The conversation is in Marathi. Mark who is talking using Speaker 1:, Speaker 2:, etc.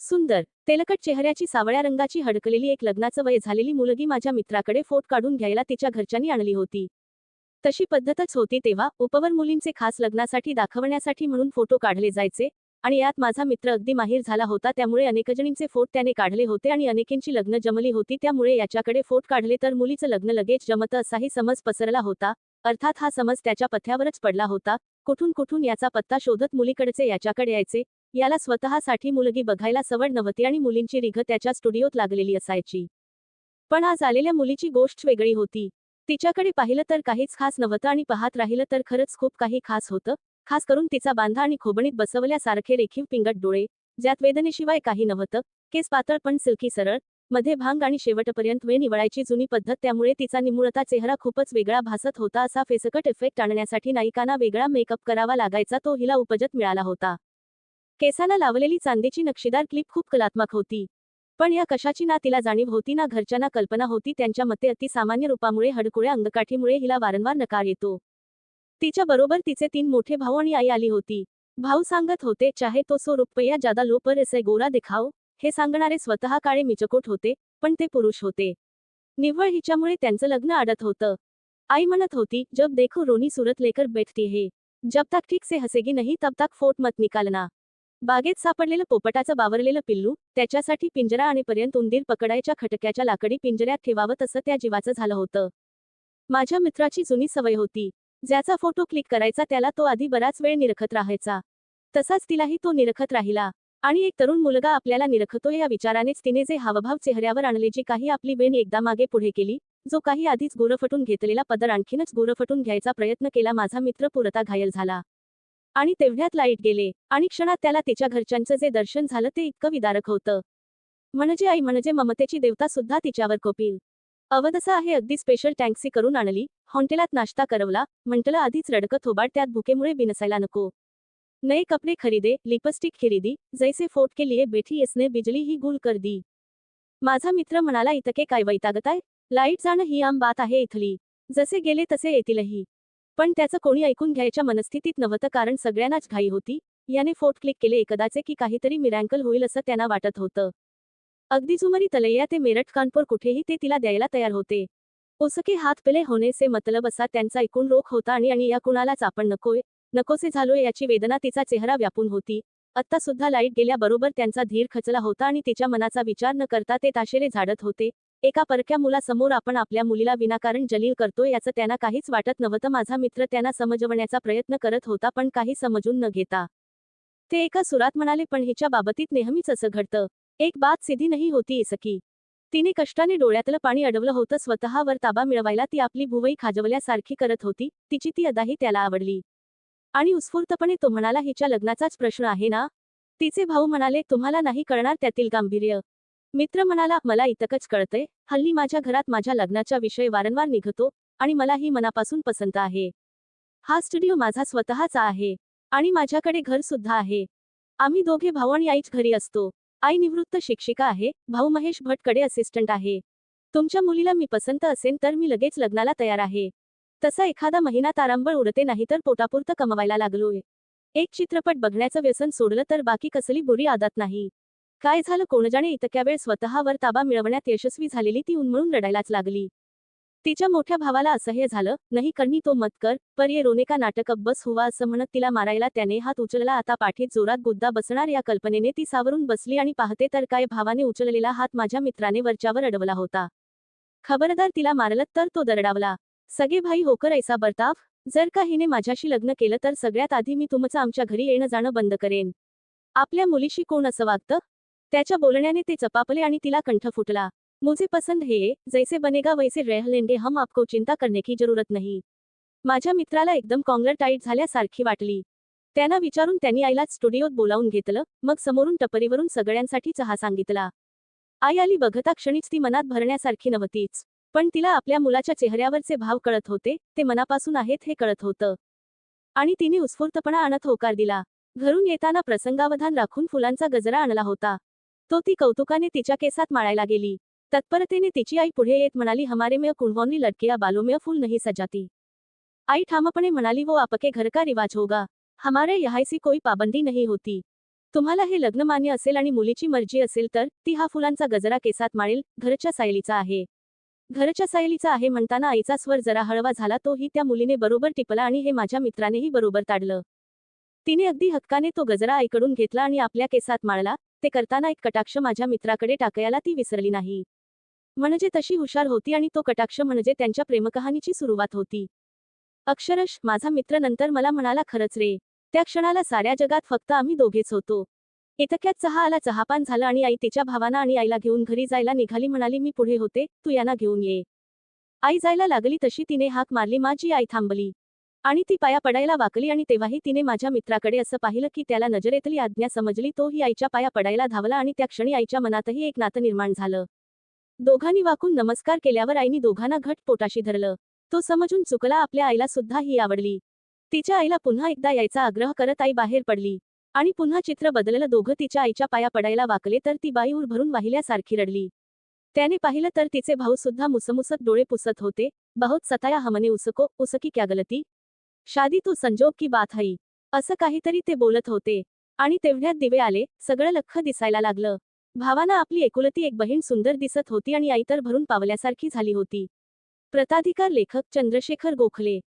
Speaker 1: सुंदर. तेलकट चेहऱ्याची सावळ्या रंगाची हडकलेली एक लग्नाचं वय झालेली मुलगी माझ्या मित्राकडे फोट काढून घ्यायला तिच्या घरच्यांनी आणली होती. तशी पद्धतच होती तेव्हा उपवर मुलींचे खास लग्नासाठी दाखवण्यासाठी म्हणून फोटो काढले जायचे आणि यात माझा मित्र अगदी माहीर झाला होता त्यामुळे अनेकजणींचे फोट त्याने काढले होते आणि अनेकींची लग्न जमली होती त्यामुळे याच्याकडे फोट काढले तर मुलीचं लग्न लगेच जमतं असाही समज पसरला होता. अर्थात हा समज त्याच्या पथ्यावरच पडला होता. कुठून कुठून याचा पत्ता शोधत मुलीकडचे याच्याकडे यायचे. याला स्वतःसाठी मुलगी बघायला सवड नव्हती आणि मुलींची रिघ त्याच्या स्टुडिओत लागलेली असायची. पण आज आलेल्या मुलीची गोष्ट वेगळी होती. तिच्याकडे पाहिलं तर काहीच खास नव्हतं आणि पाहत राहिलं तर खरंच खूप काही खास होतं खास करून तिचा बांधा आणि खोबणीत बसवल्यासारखे रेखीव पिंगट डोळे ज्यात वेदनेशिवाय काही नव्हतं केस पातळ पण सिल्की सरळमध्ये भांग आणि शेवटपर्यंत वे निवळायची जुनी पद्धत त्यामुळे तिचा निमुळता चेहरा खूपच वेगळा भासत होता असा फेसकट इफेक्ट आणण्यासाठी नायिकांना वेगळा मेकअप करावा लागायचा तो हिला उपजत मिळाला होता. केसाला लावलेली चांदीची नक्षीदार क्लिप खूप कलात्मक होती. पण या कशाची ना तिला जाणीव होती ना घरच्यांना कल्पना होती त्यांच्या मते अतिसामान्य रूपामुळे हडकुळ्या अंगकाठीमुळे हिला वारंवार नकार येतो. तिच्या बरोबर तिचे तीन मोठे भाऊ आणि आई आली होती. भाऊ सांगत होते चाहे तो सो रुपया जादा लो पर असे गोरा दिखाओ. हे सांगणारे स्वतः काळे मिचकोट होते पण ते पुरुष होते. निव्वळ हिच्यामुळे त्यांचं लग्न अडत होतं. आई म्हणत होती जब देखो रोनी सुरत लेकर बैठती है. जब तक ठीक से हसेगी नहीं तब तक फोट मत निकालना. बागेत सापडलेलं पोपटाचं बावरलेलं पिल्लू त्याच्यासाठी पिंजरा आणिपर्यंत उंदीर पकडायच्या खटक्याच्या लाकडी पिंजऱ्यात ठेवावं तसं त्या जीवाचं झालं होतं. माझ्या मित्राची जुनी सवय होती. ज्याचा फोटो क्लिक करायचा त्याला तो आधी बराच वेळ निरखत राहायचा. तसाच तिलाही तो निरखत राहिला. आणि एक तरुण मुलगा आपल्याला निरखतो या विचारानेच तिने जे हावभाव चेहऱ्यावर आणले जी काही आपली वेण एकदा मागे पुढे केली जो काही आधीच गुरफटून घेतलेला पदर आणखीनच गुरफटून घ्यायचा प्रयत्न केला माझा मित्र पुरता घायल झाला. आणि तेवढ्यात लाइट गेले आणि क्षणात त्याला तिच्या घरच्यांचं जे दर्शन झालं ते इतकं विदारक होतं. म्हणजे आई म्हणजे ममतेची देवता सुद्धा तिच्यावर कोपील. अवदसा आहे अगदी स्पेशल टँक्सी करून आणली. हॉटेलात नाश्ता करवला. म्हंटलं आधीच रडकत थोबाड त्यात भुकेमुळे बिनसायला नको. नए कपडे खरीदे लिपस्टिक खरीदी. जैसे फोट के लिए बेठी इसने बिजली ही गुल कर दी. माझा मित्र म्हणाला इतके काय वैतागताय? लाइट जाणं ही आम बात आहे इथली. जसे गेले तसे येतीलही. पण त्याचं कोणी ऐकून घ्यायच्या मनस्थितीत नव्हतं कारण सगळ्यांनाच घाई होती. याने फोट क्लिक केले एकदाचे की काहीतरी मिरँकल होईल असं त्यांना वाटत होतं. अगदी जुमरी तलैया ते मेरठ कानपूर कुठेही ते तिला द्यायला तयार होते. उसके हात पेले होणे से मतलब असा त्यांचा एकूण रोख होता आणि आणि या कुणालाच आपण नकोय नकोसे झालोय याची वेदना तिचा चेहरा व्यापून होती. आत्ता सुद्धा लाइट गेल्याबरोबर त्यांचा धीर खचला होता आणि तिच्या मनाचा विचार न करता ते ताशेरे झाडत होते. एका परक्या मुलासमोर आपण आपल्या मुलीला विनाकारण जलील करतोय याचं त्यांना काहीच वाटत नव्हतं. माझा मित्र त्यांना समजवण्याचा प्रयत्न करत होता पण काही समजून न घेता. ते एका सुरात म्हणाले पण हिच्या बाबतीत नेहमीच असं घडतं. एक बात सिधी नाही होती इसकी तिने कष्टाने डोळ्यातलं पाणी अडवलं होतं. स्वतःवर ताबा मिळवायला ती आपली भुवई खाजवल्यासारखी करत होती. तिची ती अदाही त्याला आवडली. आणि उत्स्फूर्तपणे तो म्हणाला हिच्या लग्नाचाच प्रश्न आहे ना? तिचे भाऊ म्हणाले तुम्हाला नाही कळणार त्यातील गांभीर्य. मित्र म्हणाला मला इतकंच कळतंय. हल्ली माझ्या घरात माझ्या लग्नाचा विषय वारंवार निघतो आणि मला ही मनापासून पसंत आहे. हा स्टुडिओ माझा स्वतःचा आहे आणि माझ्याकडे घर सुद्धा आहे. आम्ही दोघे भाऊ आणि आईच घरी असतो. आई निवृत्त शिक्षिका आहे. भाऊ महेश भटकडे असिस्टंट आहे. तुमच्या मुलीला मी पसंत असेन तर मी लगेच लग्नाला तयार आहे. तसा एखादा महिना तारांबळ उडते नाही तर पोटापुरतं कमवायला लागलोय. एक चित्रपट बघण्याचं व्यसन सोडलं तर बाकी कसली बुरी आदत नाही. काय झालं? कोण जाणे इतक्या वेळ स्वतःवर ताबा मिळवण्यात यशस्वी झालेली ती उन्मळून रडायलाच लागली. तिच्या मोठ्या भावाला असह्य झालं नाही करणी तो मत कर पर ये रोने का नाटक बस हुवा असं म्हणत तिला मारायला त्याने हात उचलला. आता पाठीत जोरात गुद्दा बसणार या कल्पनेने ती सावरून बसली आणि पाहते तर काय भावाने उचललेला हात माझ्या मित्राने वरच्यावर अडवला होता. खबरदार तिला मारलं तर तो दरडावला. सगळे भाई होकर ऐसा बर्ताव जर का हिने माझ्याशी लग्न केलं तर सगळ्यात आधी मी तुमचं आमच्या घरी येणं जाणं बंद करेन. आपल्या मुलीशी कोण असं वागतं? त्याच्या बोलण्याने ते चपापले आणि तिला कंठ फुटला. मुझे पसंद है जैसे बनेगा वैसे रह लेंगे हम आपको चिंता करने की जरूरत नाही. माझ्या मित्राला एकदम कॉंग्लर टाईट झाल्यासारखी वाटली. त्यांना विचारून त्यांनी आईला स्टुडिओत बोलावून घेतलं मग समोरून टपरीवरून सगळ्यांसाठी चहा सांगितला. आई आली बघता क्षणीच ती मनात भरण्यासारखी नव्हतीच पण तिला आपल्या मुलाच्या चेहऱ्यावरचे भाव कळत होते ते मनापासून आहेत हे कळत होतं. आणि तिने उत्स्फूर्तपणा आणत होकार दिला. घरून येताना प्रसंगावधान राखून फुलांचा गजरा आणला होता. तो ती कौतुकाने तिच्या केसात माळायला गेली. तत्परतेने तिची आई पुढे येत म्हणाली हमारे में कुंभोनी लडकिया बालों में फूल नहीं सजाती. आई ठामपणे म्हणाली वो आपके घर का रिवाज होगा. हमारे यहायसी कोई पाबंदी नाही होती. तुम्हाला हे लग्न मान्य असेल आणि मुलीची मर्जी असेल तर ती हा फुलांचा गजरा केसात माळेल घरच्या सायलीचा आहे. घरच्या सायलीचा आहे म्हणताना आईचा स्वर जरा हळवा झाला तोही त्या मुलीने बरोबर टिपला आणि हे माझ्या मित्रानेही बरोबर ताडलं. तिने अगदी हक्काने तो गजरा आईकडून घेतला आणि आपल्या केसात माळला ते करताना एक कटाक्ष माझ्या मित्राकडे टाकायला ती विसरली नाही. म्हणजे तशी हुशार होती आणि तो कटाक्ष म्हणजे त्यांच्या प्रेमकहाणीची सुरुवात होती. अक्षरश माझा मित्र नंतर मला म्हणाला खरंच रे त्या क्षणाला साऱ्या जगात फक्त आम्ही दोघेच होतो. इतक्यात चहा आला चहापान झालं आणि आई तिच्या भावाना आणि आईला घेऊन घरी जायला निघाली म्हणाली मी पुढे होते तू यांना घेऊन ये. आई जायला लागली तशी तिने हाक मारली माझी आई थांबली. आणि ती पाया पडायला वाकली आणि तेव्हाही तिने माझ्या मित्राकडे असं पाहिलं की त्याला नजरेतली आज्ञा समजली तोही आईच्या पाया पडायला धावला आणि त्या क्षणी आईच्या मनातही एक नातं निर्माण झालं. दोघांनी वाकून नमस्कार केल्यावर आईनी दोघांना घट पोटाशी धरलं. तो समजून चुकला आपल्या आईला सुद्धा ही आवडली. तिच्या आईला पुन्हा एकदा यायचा आग्रह करत आई बाहेर पडली. आणि पुन्हा चित्र बदललं दोघं तिच्या आईच्या पाया पडायला वाकले तर ती बाई उर भरून वाहिल्यासारखी रडली. त्याने पाहिलं तर तिचे भाऊ सुद्धा मुसमुसत डोळे पुसत होते. बहुत सताया हमने उसको उसकी क्या गलती? शादी तो संजोग की बात हई असं काहीतरी ते बोलत होते. आणि तेवढ्यात दिवे आले सगळं लख दिसायला लागलं. भावाना आपली एकुलती एक बहीण सुंदर दिसत होती आणि आई तर भरून पावल्यासारखी झाली होती. प्रताधिकार लेखक चंद्रशेखर गोखले.